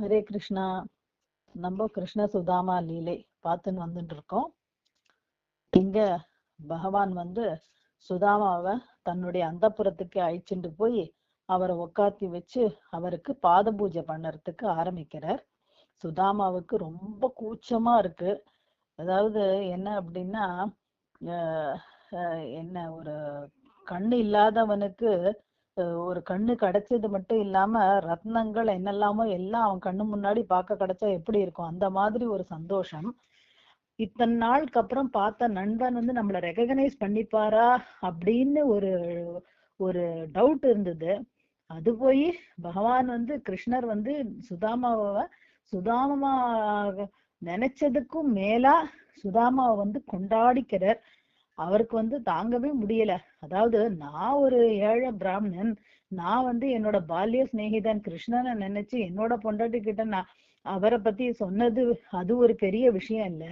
ஹரே கிருஷ்ணா. நம்ம கிருஷ்ண சுதாமா லீலை பார்த்துன்னு வந்துட்டு இருக்கோம். இங்க பகவான் வந்து சுதாமாவை தன்னுடைய அந்தப்புறத்துக்கு அழிச்சுட்டு போய் அவரை உக்காத்தி வச்சு அவருக்கு பாத பூஜை பண்ணறதுக்கு ஆரம்பிக்கிறார். சுதாமாவுக்கு ரொம்ப கூச்சமா இருக்கு. அதாவது என்ன அப்படின்னா என்ன ஒரு கண்ணு இல்லாதவனுக்கு அஹ் ஒரு கண்ணு கிடைச்சது மட்டும் இல்லாம ரத்னங்கள் என்னெல்லாமோ எல்லாம் அவன் கண்ணு முன்னாடி பார்க்க கிடைச்சா எப்படி இருக்கும்? அந்த மாதிரி ஒரு சந்தோஷம். இத்தனை நாளுக்கு அப்புறம் பார்த்த நண்பன் வந்து நம்மளை ரெகக்னைஸ் பண்ணிப்பாரா அப்படின்னு ஒரு ஒரு டவுட் இருந்தது. அது போய் பகவான் வந்து கிருஷ்ணர் வந்து சுதாமாவை சுதாமா நினைச்சதுக்கும் மேலா சுதாமாவை வந்து கொண்டாடிக்கிறார். அவருக்கு வந்து தாங்கவே முடியல. அதாவது நான் ஒரு ஏழை பிராமணன். நான் வந்து என்னோட பால்ய சிநேகிதன் கிருஷ்ணனை நினைச்சு என்னோட பொண்டாட்டி கிட்ட நான் அவரை பத்தி சொன்னது அது ஒரு பெரிய விஷயம் இல்ல.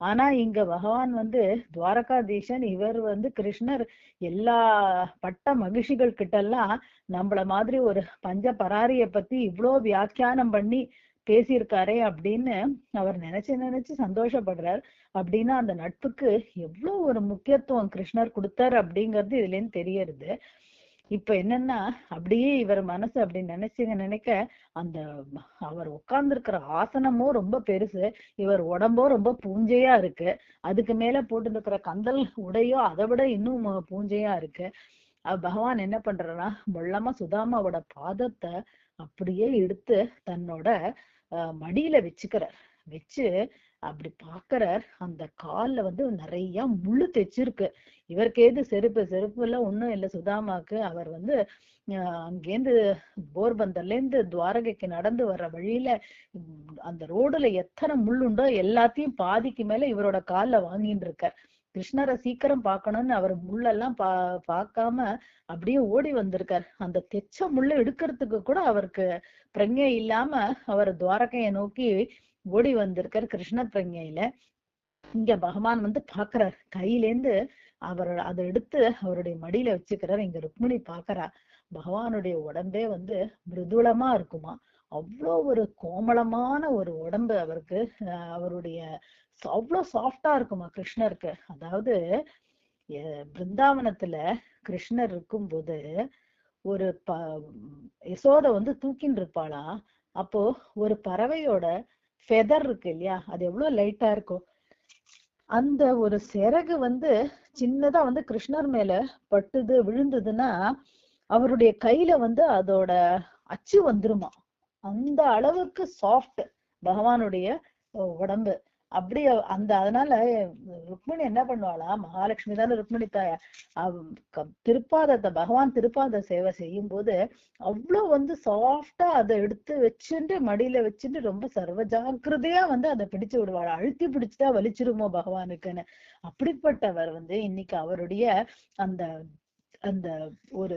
ஆனா இங்க பகவான் வந்து துவாரகாதீசன் இவர் வந்து கிருஷ்ணர் எல்லா பட்ட மகிழ்ச்சிகள் கிட்ட எல்லாம் நம்மள மாதிரி ஒரு பஞ்ச பராரிய பத்தி இவ்ளோ வியாக்கியானம் பண்ணி பேசியிருக்காரே அப்படின்னு அவர் நினைச்சு நினைச்சு சந்தோஷப்படுறார். அப்படின்னா அந்த நட்புக்கு எவ்வளவு ஒரு முக்கியத்துவம் கிருஷ்ணர் கொடுத்தார் அப்படிங்கிறது இதுல இருந்து தெரியறது. இப்ப என்னன்னா அப்படியே இவர் மனசு அப்படி நினைச்சுங்க நினைக்க அந்த அவர் உட்கார்ந்துருக்கிற ஆசனமும் ரொம்ப பெருசு. இவர் உடம்போ ரொம்ப பூஞ்சையா இருக்கு. அதுக்கு மேல போட்டுருக்கிற கந்தல் உடையோ அதை விட இன்னும் பூஞ்சையா இருக்கு. பகவான் என்ன பண்றாருன்னா வெள்ளமா சுதாமாவோட பாதத்தை அப்படியே எடுத்து தன்னோட மடியில வச்சுக்கிறார். வச்சு அப்படி பாக்குறார். அந்த கால்ல வந்து நிறைய முள்ளு தைச்சிருக்கு இவருக்கு ஏது செருப்பு? செருப்பு எல்லாம் ஒண்ணும் இல்லை சுதாமாக்கு அவர் வந்து அங்கேருந்து போர்பந்தர்ல இருந்து துவாரகைக்கு நடந்து வர்ற வழியில அந்த ரோடுல எத்தனை முள்ளுண்டோ எல்லாத்தையும் பாதிக்கு மேல இவரோட கால்ல வாங்கிட்டு இருக்கார். கிருஷ்ணரை சீக்கிரம் பார்க்கணும்னு அவர் முள்ளெல்லாம் பா பார்க்காம அப்படியே ஓடி வந்திருக்கார். அந்த தெச்ச முள்ள எடுக்கிறதுக்கு கூட அவருக்கு பிரஞை இல்லாம அவர் துவாரகையை நோக்கி ஓடி வந்திருக்கார் கிருஷ்ண பிரஞையில இங்க பகவான் வந்து பாக்குறார் கையிலேந்து அவர் அதை எடுத்து அவருடைய மடியில வச்சுக்கிறார். இங்க ருக்மிணி பாக்குறா பகவானுடைய உடம்பே வந்து மிருதுளமா இருக்குமா? அவ்வளோ ஒரு கோமளமான ஒரு உடம்பு அவருக்கு அவருடைய அவ்வளோ சாஃப்டா இருக்குமா கிருஷ்ணருக்கு. அதாவது பிருந்தாவனத்துல கிருஷ்ணர் இருக்கும்போது ஒரு ப யசோத வந்து தூக்கின்னு இருப்பாளா? அப்போ ஒரு பறவையோட ஃபெதர் இருக்கு இல்லையா? அது எவ்வளவு லைட்டா இருக்கும். அந்த ஒரு சிறகு வந்து சின்னதா வந்து கிருஷ்ணர் மேல பட்டுது விழுந்ததுன்னா அவருடைய கையில வந்து அதோட அச்சு வந்துருமா? அந்த அளவுக்கு சாஃப்ட் பகவானுடைய உடம்பு. அப்படி அந்த அதனால ருக்மிணி என்ன பண்ணுவாளா? மகாலட்சுமி தானே ருக்மிணி தாயா. திருப்பாதத்தை பகவான் திருப்பாத சேவை செய்யும் போது அவ்வளவு வந்து சாஃப்டா அதை எடுத்து வச்சுட்டு மடியில வச்சுட்டு ரொம்ப சர்வ ஜாக்கிரதையா வந்து அதை பிடிச்சு விடுவாள். அழுத்தி பிடிச்சுட்டா வலிச்சிருமோ பகவானுக்குன்னு. அப்படிப்பட்டவர் வந்து இன்னைக்கு அவருடைய அந்த அந்த ஒரு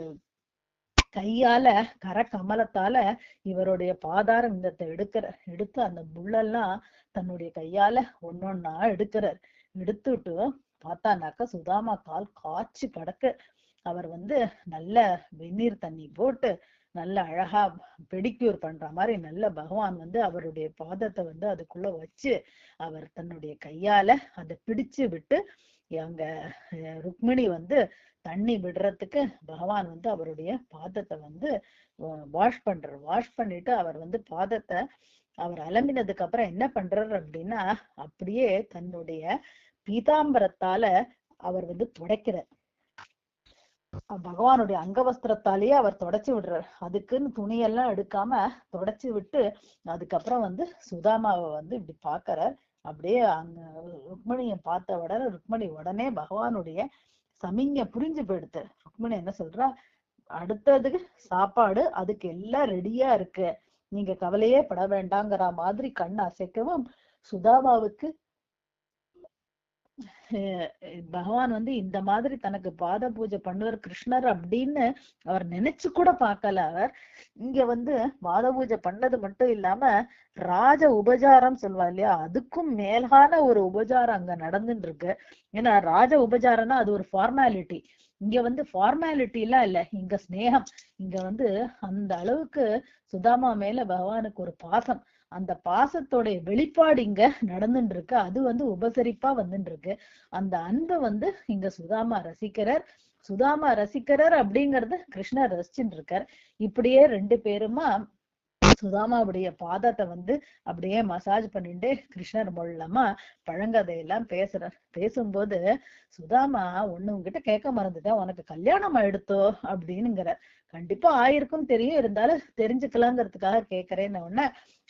கையால கர கமலத்தால இவருடைய பாதாரம் விந்தத்தை எடுக்கிற எடுத்து அந்த முள்ளெல்லாம் தன்னுடைய கையால ஒன்னொன்னா எடுக்கிறார். எடுத்துட்டு பார்த்தானாக்கா சுதாமா கால் காய்ச்சி படக்க அவர் வந்து நல்ல வெந்நீர் தண்ணி போட்டு நல்ல அழகா பெடிக்யூர் பண்ற மாதிரி நல்ல பகவான் வந்து அவருடைய பாதத்தை வந்து அதுக்குள்ள வச்சு அவர் தன்னுடைய கையால அதை பிடிச்சு விட்டு அங்க ருக்மிணி வந்து தண்ணி விடுறதுக்கு பகவான் வந்து அவருடைய பாதத்தை வந்து வாஷ் பண்றாரு வாஷ் பண்ணிட்டு அவர் வந்து பாதத்தை அவர் அலம்பினதுக்கு அப்புறம் என்ன பண்றாரு அப்படின்னா அப்படியே தன்னுடைய பீதாம்பரத்தால அவர் வந்து துடைக்கிறார். பகவானுடைய அங்கவஸ்திரத்தாலேயே அவர் தொடச்சு விடுறார். அதுக்குன்னு துணியெல்லாம் எடுக்காம தொடச்சு விட்டு அதுக்கப்புறம் வந்து சுதாமாவை வந்து இப்படி பாக்குறார் அப்படியே அங்க ருக்மணியை பார்த்த உடனே ருக்மணி உடனே பகவானுடைய சமிங்க புரிஞ்சு போயிடுத்து ருக்மணி என்ன சொல்றா? அடுத்ததுக்கு சாப்பாடு அதுக்கு எல்லாம் ரெடியா இருக்கு. நீங்க கவலையே பட வேண்டாங்கிற மாதிரி கண் அசைக்கவும் சுதாமாவுக்கு பகவான் வந்து இந்த மாதிரி தனக்கு பாத பூஜை பண்ணுவார் கிருஷ்ணர் அப்படின்னு அவர் நினைச்சு கூட பார்க்கல அவர். இங்க வந்து பாத பூஜை பண்ணது மட்டும் இல்லாம ராஜ உபசாரம் சொல்லுவா இல்லையா? அதுக்கும் மேலான ஒரு உபச்சாரம் அங்க நடந்துட்டு இருக்கு ஏன்னா ராஜ உபசாரம்னா அது ஒரு ஃபார்மாலிட்டி இங்க வந்து ஃபார்மாலிட்டி எல்லாம் இல்ல. இங்க ஸ்னேகம் இங்க வந்து அந்த அளவுக்கு சுதாமா மேல பகவானுக்கு ஒரு பாசம். அந்த பாசத்தோடைய வெளிப்பாடு இங்க நடந்துட்டு இருக்கு அது வந்து உபசரிப்பா வந்துட்டு இருக்கு அந்த அன்பை வந்து இங்க சுதாமா ரசிக்கிறார். சுதாமா ரசிக்கிறார் அப்படிங்கறத கிருஷ்ணர் ரசிச்சுட்டு இருக்கார் இப்படியே ரெண்டு பேருமா சுதாமாவுடைய பாதத்தை வந்து அப்படியே மசாஜ் பண்ணிட்டு கிருஷ்ணர் மூலமா பழங்கதையெல்லாம் பேசுறார். பேசும்போது சுதாமா ஒண்ணு உங்ககிட்ட கேட்க மறந்துட்டேன். உனக்கு கல்யாணம் ஆயிடுத்தோ? அப்படின்னுங்கிற கண்டிப்பா ஆயிருக்கும் தெரியும். இருந்தாலும் தெரிஞ்சுக்கலாங்கிறதுக்காக கேக்குறேன்னு உடனே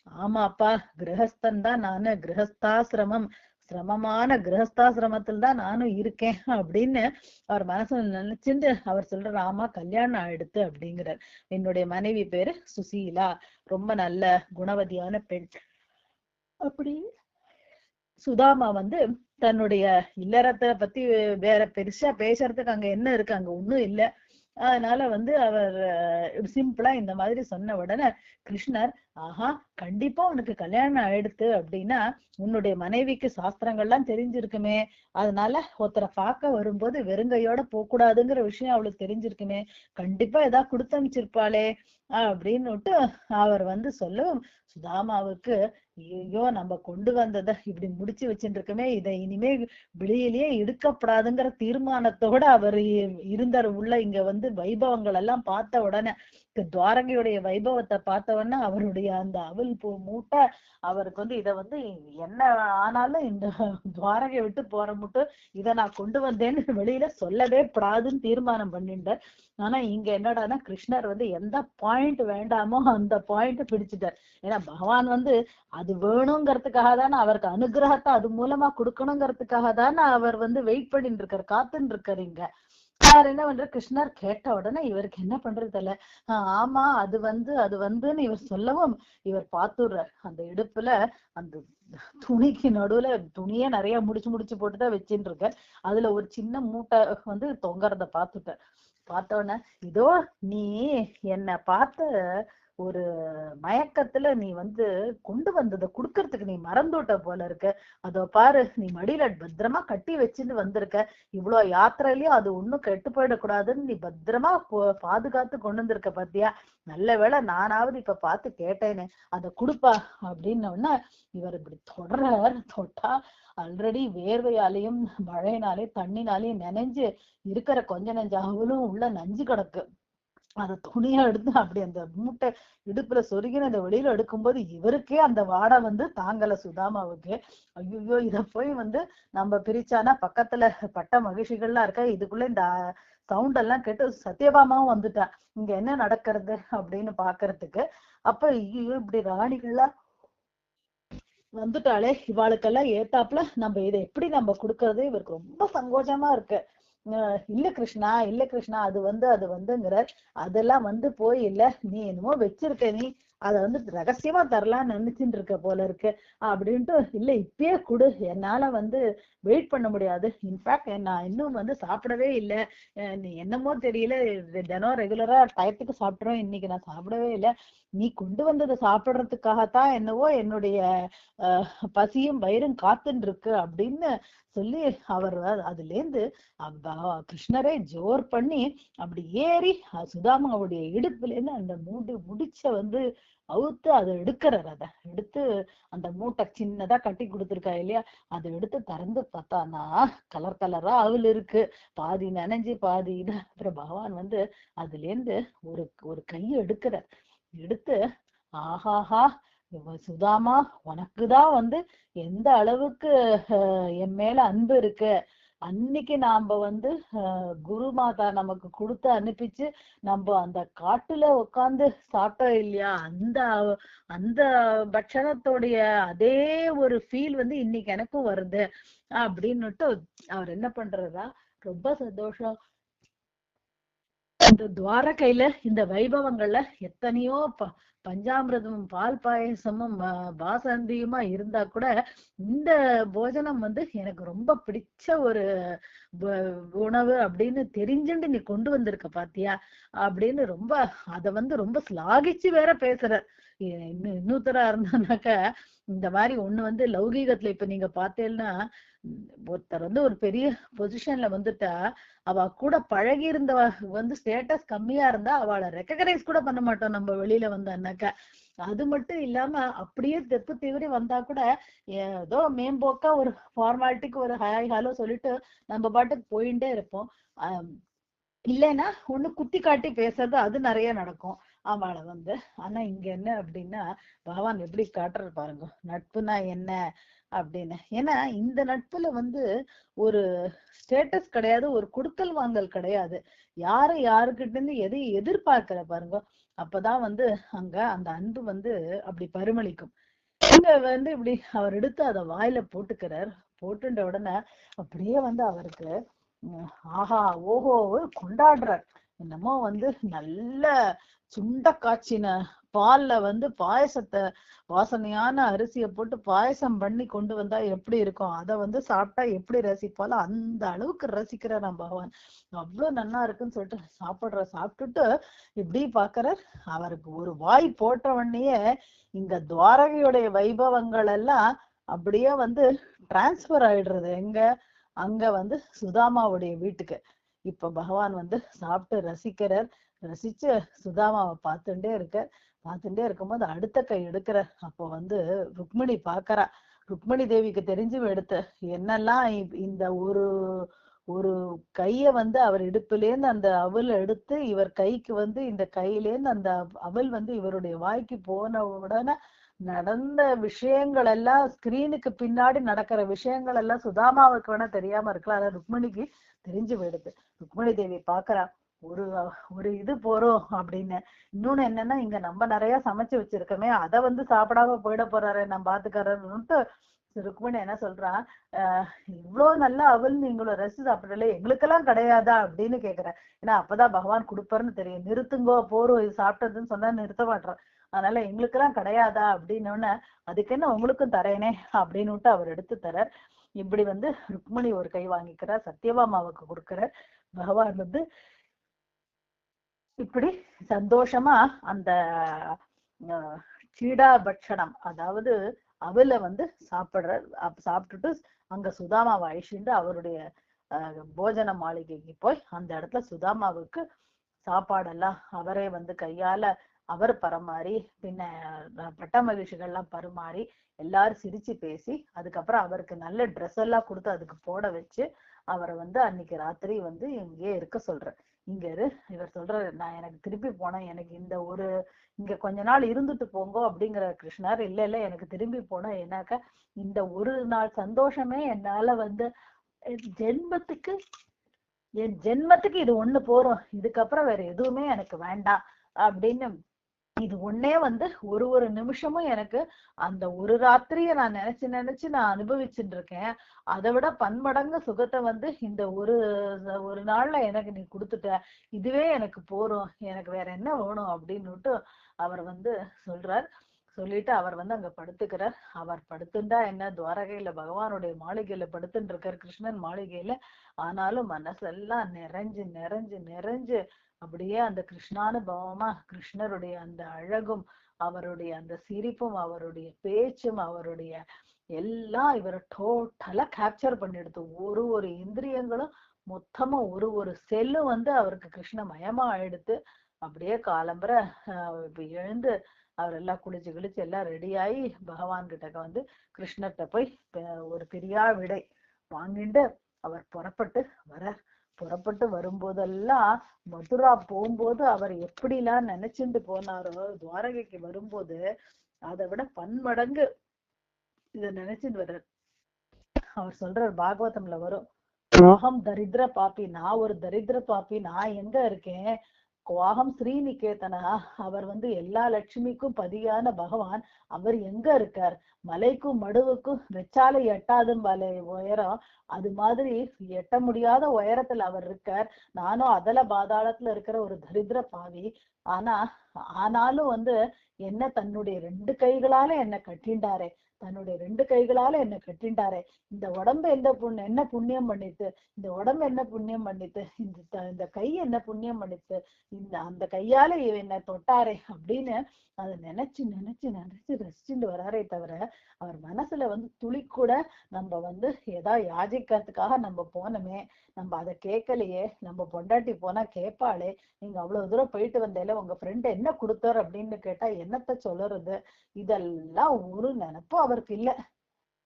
ஆமாப்பா கிரகஸ்தன் தான் நானு. கிரகஸ்தாசிரமம் சிரமமான கிரகஸ்தாசிரமத்தில் தான் நானும் இருக்கேன் அப்படின்னு அவர் மனசுல நினைச்சுட்டு அவர் சொல்றாரு ஆமா கல்யாணம் ஆயிடுத்து அப்படிங்கிறார். என்னுடைய மனைவி பேரு சுசீலா. ரொம்ப நல்ல குணவதியான பெண். அப்படி சுதாமா வந்து தன்னுடைய இல்லறத்தை பத்தி வேற பெருசா பேசுறதுக்கு அங்க என்ன இருக்கு? அங்க ஒண்ணும் இல்ல. அதனால வந்து அவர் சிம்பிளா இந்த மாதிரி சொன்ன உடனே கிருஷ்ணர் ஆஹா கண்டிப்பா உனக்கு கல்யாணம் ஆயிடுத்து அப்படின்னா உன்னுடைய மனைவிக்கு சாஸ்திரங்கள்லாம் தெரிஞ்சிருக்குமே. அதனால ஒருத்தரை பார்க்க வரும்போது வெறுங்கையோட போகக்கூடாதுங்கிற விஷயம் அவளுக்கு தெரிஞ்சிருக்குமே. கண்டிப்பா ஏதாவது கொடுத்து அனுப்பிச்சிருப்பாளே. அப்படின்னுட்டு அவர் வந்து சொல்லவும் சுதாமாவுக்கு ஐயோ நம்ம கொண்டு வந்ததை இப்படி முடிச்சு வச்சுட்டு இருக்கமே இதை இனிமே வெளியிலேயே எடுக்கப்படாதுங்கிற தீர்மானத்தோட அவர் இருந்தார். உள்ள இங்க வந்து வைபவங்கள் எல்லாம் பார்த்த உடனே துவாரகையுடைய வைபவத்தை பார்த்த உடனே அவருடைய அந்த அவல் பூ மூட்டை அவருக்கு வந்து இதை வந்து என்ன ஆனாலும் இந்த துவாரகை விட்டு போற மட்டும் இதை நான் கொண்டு வந்தேன்னு வெளியில சொல்லவே படாதுன்னு தீர்மானம் பண்ணிட்டார். ஆனா இங்க என்னடானா கிருஷ்ணர் வந்து எந்த பாயிண்ட் வேண்டாமோ அந்த பாயிண்ட் பிடிச்சிட்டார். ஏன்னா பகவான் வந்து அது அது வேணுங்கிறதுக்காக தானே அவருக்கு அனுகிரகத்தை அது மூலமா கொடுக்கணுங்கிறதுக்காக தானே அவர் வந்து வெயிட் பண்ணிட்டு இருக்காரு காத்துன்னு இருக்காரு இங்க. அவர் என்ன பண்ற? கிருஷ்ணர் கேட்ட உடனே இவருக்கு என்ன பண்றது தெரியல ஆமா அது வந்து அது வந்துன்னு இவர் சொல்லவும் இவர் பாத்துடுறார். அந்த இடுப்புல அந்த துணிக்கு நடுவுல துணியே நிறைய முடிச்சு முடிச்சு போட்டுதான் வச்சுட்டு இருக்கார். அதுல ஒரு சின்ன மூட்டை வந்து தொங்கறத பாத்துட்டார் பார்த்தோன்னே உடனே இதோ நீ என்ன பார்த்து ஒரு மயக்கத்துல நீ வந்து கொண்டு வந்ததை குடுக்கறதுக்கு நீ மறந்துட்ட போல இருக்க. அதோ பாரு நீ மடியில பத்திரமா கட்டி வச்சுட்டு வந்திருக்க. இவ்வளவு யாத்திரையிலயும் அது ஒண்ணும் கெட்டு போயிடக்கூடாதுன்னு நீ பத்திரமா பாதுகாத்து கொண்டு வந்திருக்க பாத்தியா? நல்ல வேளை நானாவது இப்ப பார்த்து கேட்டேனே. அத குடுப்பா அப்படின்னோடனே இவர் இப்படி தொடர்றார். தொட்டா ஆல்ரெடி வேர்வையாலையும் மழையினாலையும் தண்ணினாலையும் நினைஞ்சு இருக்கிற கொஞ்ச நஞ்சாவலும் உள்ள நஞ்சு கிடக்கு. அந்த துணியை எடுத்து அப்படி அந்த மூட்டை இடுப்புல சொருகின அந்த வெளியில எடுக்கும்போது இவருக்கே அந்த வாடை வந்து தாங்கல சுதாமாவுக்கு. ஐயோ இத போய் வந்து நம்ம பிரிச்சானா பக்கத்துல பட்ட மகிழ்ச்சிகள்லாம் இருக்க? இதுக்குள்ள இந்த சவுண்ட் எல்லாம் கேட்டு சத்யபாமாவும் வந்துட்டான். இங்க என்ன நடக்கிறது அப்படின்னு பாக்குறதுக்கு. அப்ப ஐயோ இப்படி ராணிகள்லாம் வந்துட்டாலே இவாளுக்கெல்லாம் ஏத்தாப்புல நம்ம இதை எப்படி நம்ம கொடுக்கறது? இவருக்கு ரொம்ப சங்கோஜமா இருக்கு. இல்ல கிருஷ்ணா இல்ல கிருஷ்ணா அது வந்து அது வந்துங்கிற அதெல்லாம் வந்து போய் இல்ல நீ என்னமோ வச்சிருக்க நீ அத வந்து ரகசியமா தரலாம்னு நினைச்சுட்டு இருக்க போல இருக்கு. அப்படின்ட்டு இல்ல இப்பயே கொடு. என்னால வந்து வெயிட் பண்ண முடியாது. இன்ஃபேக்ட் நான் இன்னும் வந்து சாப்பிடவே இல்லை. நீ என்னமோ தெரியல. தினம் ரெகுலரா டயத்துக்கு சாப்பிடுறோம் இன்னைக்கு நான் சாப்பிடவே இல்லை. நீ கொண்டு வந்ததை சாப்பிடுறதுக்காகத்தான் என்னவோ என்னுடைய அஹ் பசியும் வயிறும் காத்துன்னு இருக்கு. அப்படின்னு சொல்லி அவர் அதுல இருந்து கிருஷ்ணரே ஜோர் பண்ணி அப்படி ஏறி சுதாமாவுடைய இடுப்புல இருந்து அந்த மூடி முடிச்ச வந்து அவுத்து அதை எடுக்கிறார் அதை. எடுத்து அந்த மூட்டை சின்னதா கட்டி கொடுத்துருக்கா இல்லையா? அதை எடுத்து திறந்து பார்த்தானா கலர் கலரா அவள் இருக்கு. பாதி நனைஞ்சு பாதி இது. அப்புறம் பகவான் வந்து அதுல இருந்து ஒரு ஒரு கையை எடுக்கிறார். எடுத்து ஆஹாஹா சுதாமா உனக்குதான் வந்து எந்த அளவுக்கு என் மேல அன்பு இருக்கு. அன்னைக்கு நாம வந்து குரு மாதா நமக்கு கொடுத்து அனுப்பிச்சு நம்ம அந்த காட்டுல உட்காந்து சாப்பிட்டோம் இல்லையா? அந்த அந்த பட்சணத்தோடைய அதே ஒரு ஃபீல் வந்து இன்னைக்கு எனக்கும் வருது அப்படின்னுட்டு அவர் என்ன பண்றதா ரொம்ப சந்தோஷம். இந்த துவாரகையில இந்த வைபவங்கள்ல எத்தனையோ ப பஞ்சாமிரதமும் பால் பாயசமும் பாசந்தியுமா இருந்தா கூட இந்த போஜனம் வந்து எனக்கு ரொம்ப பிடிச்ச ஒரு உணவு அப்படின்னு தெரிஞ்சுட்டு நீ கொண்டு வந்திருக்க பாத்தியா? அப்படின்னு ரொம்ப அத வந்து ரொம்ப சிலாகிச்சு வேற பேசுற. இன்னும் இன்னொருத்தரா இருந்தானாக்க இந்த மாதிரி ஒண்ணு வந்து லௌகீகத்துல இப்ப நீங்க பார்த்தேன்னா ஒருத்தர் வந்து ஒரு பெரிய பொசிஷன்ல வந்துட்டா அவ கூட பழகி இருந்தவ வந்து ஸ்டேட்டஸ் கம்மியா இருந்தா அவளை ரெக்கக்னைஸ் கூட பண்ண மாட்டோம் நம்ம வெளியில வந்தான்னாக்கா அது மட்டும் இல்லாம அப்படியே தெப்பு தீவிரி வந்தா கூட ஏதோ மேம்போக்கா ஒரு ஃபார்மாலிட்டிக்கு ஒரு ஹாய் ஹலோ சொல்லிட்டு நம்ம பாட்டுக்கு போயிட்டே இருப்போம். இல்லைன்னா ஒண்ணு குத்தி காட்டி பேசுறது அது நிறைய நடக்கும். அவளை வந்து. ஆனா இங்க என்ன அப்படின்னா பகவான் எப்படி காட்டுறது பாருங்க. நட்புனா என்ன அப்படின்னு ஏன்னா இந்த நட்புல வந்து ஒரு ஸ்டேட்டஸ் கிடையாது ஒரு கொடுக்கல் வாங்கல் கிடையாது. யாரு யாருக்கிட்ட இருந்து எதையும் எதிர்பார்க்கிற பாருங்க. அப்பதான் வந்து அங்க அந்த அன்பு வந்து அப்படி பரிமளிக்கும். இங்க வந்து இப்படி அவர் எடுத்து அதை வாயில போட்டுக்கிறார். போட்டுட்ட உடனே அப்படியே வந்து அவருக்கு ஆஹா ஓஹோ கொண்டாடுறார். என்னமோ வந்து நல்ல சுண்ட காய்ச்சின பால்ல வந்து பாயசத்தை வாசனையான அரிசியை போட்டு பாயசம் பண்ணி கொண்டு வந்தா எப்படி இருக்கும்? அதை வந்து சாப்பிட்டா எப்படி ரசிப்பாலோ அந்த அளவுக்கு ரசிக்கிறார் நம்ம பகவான். அவ்வளவு நல்லா இருக்குன்னு சொல்லிட்டு சாப்பிடுற சாப்பிட்டுட்டு இப்படி பாக்குறார் அவருக்கு ஒரு வாய் போட்ட உடனேயே துவாரகையுடைய வைபவங்கள் எல்லாம் அப்படியே வந்து டிரான்ஸ்பர் ஆயிடுறது. எங்க? அங்க வந்து சுதாமாவுடைய வீட்டுக்கு. இப்ப பகவான் வந்து சாப்பிட்டு ரசிக்கிறார். ரசிச்சு சுதாமாவை பார்த்துட்டே இருக்க பார்த்துட்டே இருக்கும்போது அடுத்த கை எடுக்கிற அப்போ வந்து ருக்மிணி பாக்குறா ருக்மிணி தேவிக்கு தெரிஞ்சு எடுத்த என்னெல்லாம் இந்த ஒரு ஒரு கைய வந்து அவர் இடுப்புலேருந்து அந்த அவல் எடுத்து இவர் கைக்கு வந்து இந்த கையிலேருந்து அந்த அவல் வந்து இவருடைய வாய்க்கு போன உடனே நடந்த விஷயங்கள் எல்லாம் ஸ்கிரீனுக்கு பின்னாடி நடக்கிற விஷயங்கள் எல்லாம் சுதாமாவுக்கு வேணா தெரியாம இருக்கலாம். ஆனா ருக்மிணிக்கு தெரிஞ்சு போயிடுது. ருக்மிணி தேவி பாக்குறா ஒரு ஒரு இது போறோம் அப்படின்னு. இன்னொன்னு என்னன்னா இங்க நம்ம நிறைய சமைச்சு வச்சிருக்கோமே அதை வந்து சாப்பிடாம போயிட போறாரு நான் பாத்துக்கறேன்னுட்டு ருக்மணி என்ன சொல்றா ஆஹ் இவ்வளவு நல்லா அவள் நீங்களும் ரசி சாப்பிடல எங்களுக்கெல்லாம் கிடையாதா? அப்படின்னு கேக்குறேன் ஏன்னா அப்பதான் பகவான் கொடுப்பாருன்னு தெரியும். நிறுத்துங்கோ போறோம் இது சாப்பிட்டதுன்னு சொன்னா நிறுத்த மாட்டோம் அதனால எங்களுக்கெல்லாம் கிடையாதா? அப்படின்னு உடனே அதுக்கு என்ன உங்களுக்கும் தரேனே? அப்படின்னுட்டு அவர் எடுத்து தரார் இப்படி வந்து ருக்மிணி ஒரு கை வாங்கிக்கிறார் சத்யபாமாவுக்கு கொடுக்கிறார். பகவான் வந்து இப்படி சந்தோஷமா அந்த சீடா பட்சணம் அதாவது அவல வந்து சாப்பிடுறார். சாப்பிட்டுட்டு அங்க சுதாமாவை அழிச்சுட்டு அவருடைய அஹ், போஜன மாளிகைக்கு போய் அந்த இடத்துல சுதாமாவுக்கு சாப்பாடெல்லாம் அவரே வந்து கையால அவர் பரமாறி பின்ன பட்ட மகிழ்ச்சிகள்லாம் பரிமாறி எல்லாரும் சிரிச்சு பேசி அதுக்கப்புறம் அவருக்கு நல்ல ட்ரெஸ் எல்லாம் கொடுத்து அதுக்கு போட வச்சு அவரை வந்து அன்னைக்கு ராத்திரி வந்து இங்கேயே இருக்க சொல்றேன். இங்க இரு இவர் சொல்றாரு நான் எனக்கு திருப்பி போனேன் எனக்கு இந்த ஒரு இங்க கொஞ்ச நாள் இருந்துட்டு போங்கோ அப்படிங்கிற கிருஷ்ணர் இல்ல இல்ல எனக்கு திரும்பி போனேன் ஏன்னாக்கா இந்த ஒரு நாள் சந்தோஷமே என்னால வந்து ஜென்மத்துக்கு என் ஜென்மத்துக்கு இது ஒண்ணு போறோம் இதுக்கப்புறம் வேற எதுவுமே எனக்கு வேண்டாம் அப்படின்னு இது ஒன்னே வந்து ஒரு ஒரு நிமிஷமும் எனக்கு அந்த ஒரு ராத்திரிய நான் நினைச்சு நினைச்சு நான் அனுபவிச்சுட்டு இருக்கேன். அதை விட பன்மடங்கு சுகத்தை வந்து இந்த ஒரு ஒரு நாள்ல எனக்கு நீ கொடுத்துட்ட. இதுவே எனக்கு போறோம் எனக்கு வேற என்ன வேணும் அப்படின்னுட்டு அவர் வந்து சொல்றார். சொல்லிட்டு அவர் வந்து அங்க படுத்துக்கிறார். அவர் படுத்துண்டா என்ன? துவாரகையில பகவானுடைய மாளிகையில படுத்துட்டு இருக்கார். கிருஷ்ணன் மாளிகையில. ஆனாலும் மனசெல்லாம் நிறைஞ்சு நிறைஞ்சு நிறைஞ்சு அப்படியே அந்த கிருஷ்ணானுபவமா கிருஷ்ணருடைய அந்த அழகும் அவருடைய அந்த சிரிப்பும் அவருடைய பேச்சும் அவருடைய எல்லாம் இவரை டோட்டலா கேப்சர் பண்ணிடுது. ஒரு ஒரு இந்திரியங்களும் மொத்தமா ஒரு ஒரு செல்லும் வந்து அவருக்கு கிருஷ்ண மயமா ஆயிடுத்து அப்படியே காலம்பர ஆஹ் இப்ப எழுந்து அவர் எல்லாம் குளிச்சு கிழிச்சு எல்லாம் ரெடியாயி பகவான் கிட்டக்க வந்து கிருஷ்ணர்கிட்ட போய் ஒரு பிரியா விடை வாங்கிட்டு அவர் புறப்பட்டு வரார் புறப்பட்டு வரும்போதெல்லாம் மதுரா போகும்போது அவர் எப்படிலாம் நினைச்சுட்டு போனாரோ துவாரகைக்கு வரும்போது அதை விட பன்மடங்கு இத நினைச்சுட்டு வர்றார். அவர் சொல்றார் பாகவதம்ல வரும். கோகம் தரித்திர பாப்பி நான் ஒரு தரித்திர பாப்பி நான் எங்க இருக்கேன்? குவாகம் ஸ்ரீநிகேதனா. அவர் வந்து எல்லா லட்சுமிக்கும் பதியான பகவான். அவர் எங்க இருக்கார்? மலைக்கும் மடுவுக்கும் வெச்சாலை எட்டாதும் மலை உயரம். அது மாதிரி எட்ட முடியாத உயரத்துல அவர் இருக்கார். நானும் அதல பாதாளத்துல இருக்கிற ஒரு தரித்திர பாவி. ஆனா ஆனாலும் வந்து என்ன தன்னுடைய ரெண்டு கைகளால என்ன கட்டிண்டாரே. தன்னுடைய ரெண்டு கைகளால என்ன கட்டிண்டாரே இந்த உடம்பு என்ன புண்ண என்ன புண்ணியம் பண்ணித்து இந்த உடம்பு என்ன புண்ணியம் பண்ணித்து இந்த இந்த கை என்ன புண்ணியம் பண்ணித்து இந்த அந்த கையால இவ என்ன தொட்டாரே அப்படின்னு அதை நினைச்சு நினைச்சு நினைச்சு ரசிச்சுட்டு வராரே தவிர அவர் மனசுல வந்து துளி கூட நம்ம வந்து ஏதா யாஜிக்கிறதுக்காக நம்ம போனோமே நம்ம அதை கேட்கலையே நம்ம பொண்டாட்டி போனா கேட்பாளே நீங்க அவ்வளவு தூரம் போயிட்டு வந்தேல உங்க ஃப்ரெண்ட் என்ன கொடுத்தார் அப்படின்னு கேட்டா என்னத்த சொல்லுறது இதெல்லாம் ஒரு நினைப்பும் அவருக்கு இல்ல.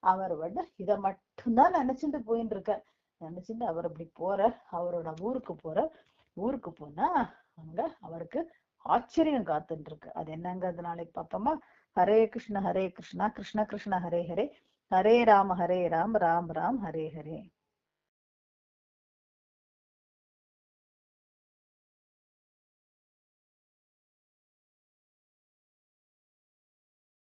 அவர் வந்து இதை மட்டும்தான் நினைச்சுட்டு போயின்னு இருக்க நினைச்சுட்டு அவர் அப்படி போற அவரோட ஊருக்கு போற ஊருக்கு போனா அங்க அவருக்கு ஆச்சரியம் காத்துட்டு இருக்கு. அது என்னங்கிறது நாளைக்கு பார்ப்போமா ஹரே கிருஷ்ண ஹரே கிருஷ்ணா கிருஷ்ண கிருஷ்ண ஹரே ஹரே. ஹரே ராம ஹரே ராம் ராம் ராம் ஹரே ஹரே.